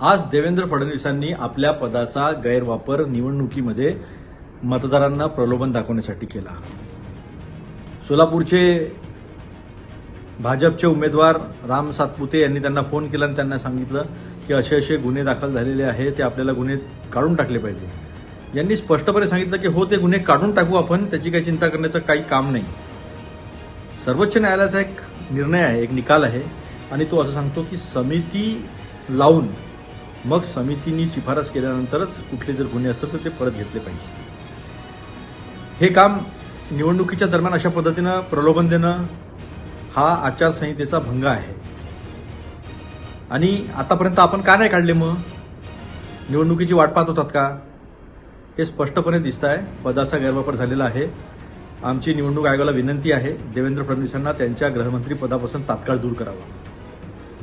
आज देवेंद्र फडणवीसांनी आपल्या पदाचा गैरवापर निवडणुकीमध्ये मतदारांना प्रलोभन दाखवण्यासाठी केला. सोलापूरचे भाजपचे उमेदवार राम सातपुते यांनी त्यांना फोन केला आणि त्यांना सांगितलं की असे असे गुन्हे दाखल झालेले आहे ते आपल्याला गुन्हे काढून टाकले पाहिजे. यांनी स्पष्टपणे सांगितलं की हो ते गुन्हे काढून टाकू आपण त्याची काही चिंता करण्याचं काही काम नाही. सर्वोच्च न्यायालयाचा एक निर्णय आहे एक निकाल आहे आणि तो असं सांगतो की समिती लावून मग समितीनी शिफारस केल्यानंतरच कुठले जर गुन्हे असतील तर ते परत घेतले पाहिजे. हे काम निवडणुकीच्या दरम्यान अशा पद्धतीनं प्रलोभन देणं हा आचारसंहितेचा भंग आहे. आणि आतापर्यंत आपण का नाही काढले मग? निवडणुकीची वाट पाहत होतात का? हे स्पष्टपणे दिसत आहे पदाचा गैरवापर झालेला आहे. आमची निवडणूक आयोगाला विनंती आहे. देवेंद्र फडणवीसांना त्यांच्या गृहमंत्री पदापासून तात्काळ दूर करावं.